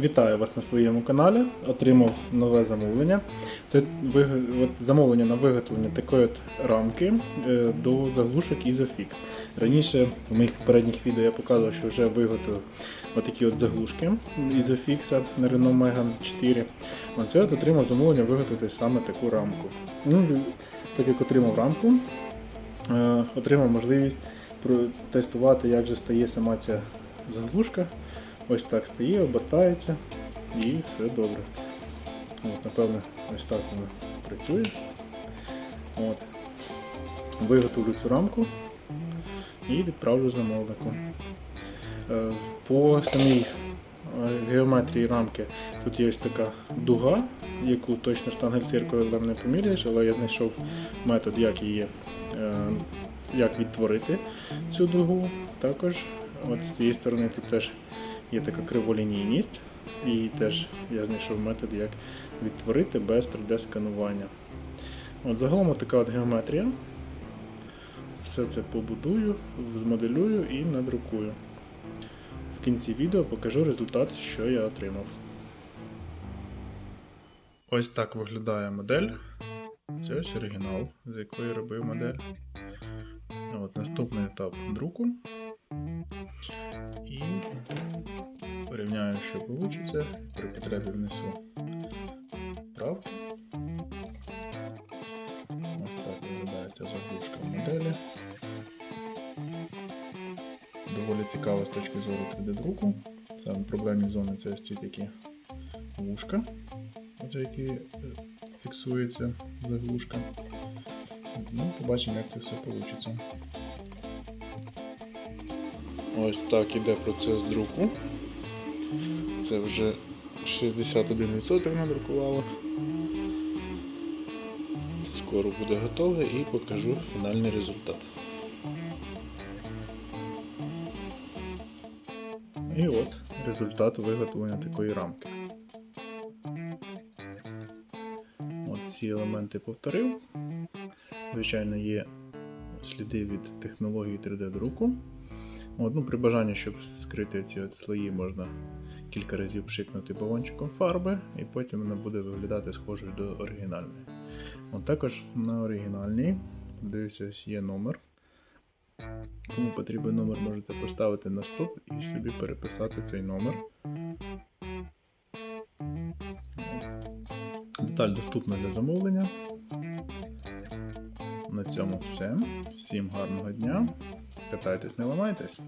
Вітаю вас на своєму каналі. Отримав нове замовлення. Це замовлення на виготовлення такої от рамки е, до заглушок Isofix. Раніше в моїх попередніх відео я показував, що вже виготовив отакі от заглушки Isofix на Renault Megane 4. Оце от отримав замовлення виготовити саме таку рамку. Ну, так як отримав рамку, е, отримав можливість протестувати, як же стає сама ця заглушка. Ось так стає, обертається і все добре. От, Напевно, ось так воно працює. От. Виготовлю цю рамку і відправлю замовнику. Е, По самій е, геометрії рамки тут є ось така дуга, яку точно штангель-циркулем не поміряєш, але я знайшов метод, як її е, як відтворити цю дугу. Також от з цієї сторони тут теж є така криволінійність, і теж я знайшов метод, як відтворити без 3D-сканування. От загалом така от геометрія. Все це побудую, змоделюю і надрукую. В кінці відео покажу результат, що я отримав. Ось так виглядає модель. Це ось оригінал, з якої робив модель. От, наступний етап друку. І порівняю, що вийде. При потребі внесу правки. Ось так виглядає ця заглушка в моделі. Доволі цікаво з точки зору 3D-друку. Саме проблемні зони це ось ці такі вушка, за які е, фіксується заглушка. Ну, побачимо, як це все вийде. Ось так іде процес друку. Це вже 61% надрукувало. Скоро буде готове і покажу фінальний результат. І от результат виготовлення такої рамки. От всі елементи повторив. Звичайно, є сліди від технології 3D-друку. От, ну, при бажанні, щоб скрити ці от слої, можна кілька разів пшикнути балончиком фарби, і потім вона буде виглядати схожою до оригінальної. От також на оригінальній, дивіться, ось є номер. Кому потрібен номер, можете поставити на стоп і собі переписати цей номер. Деталь доступна для замовлення. На цьому все. Всім гарного дня. Катайтесь, не ламайтесь.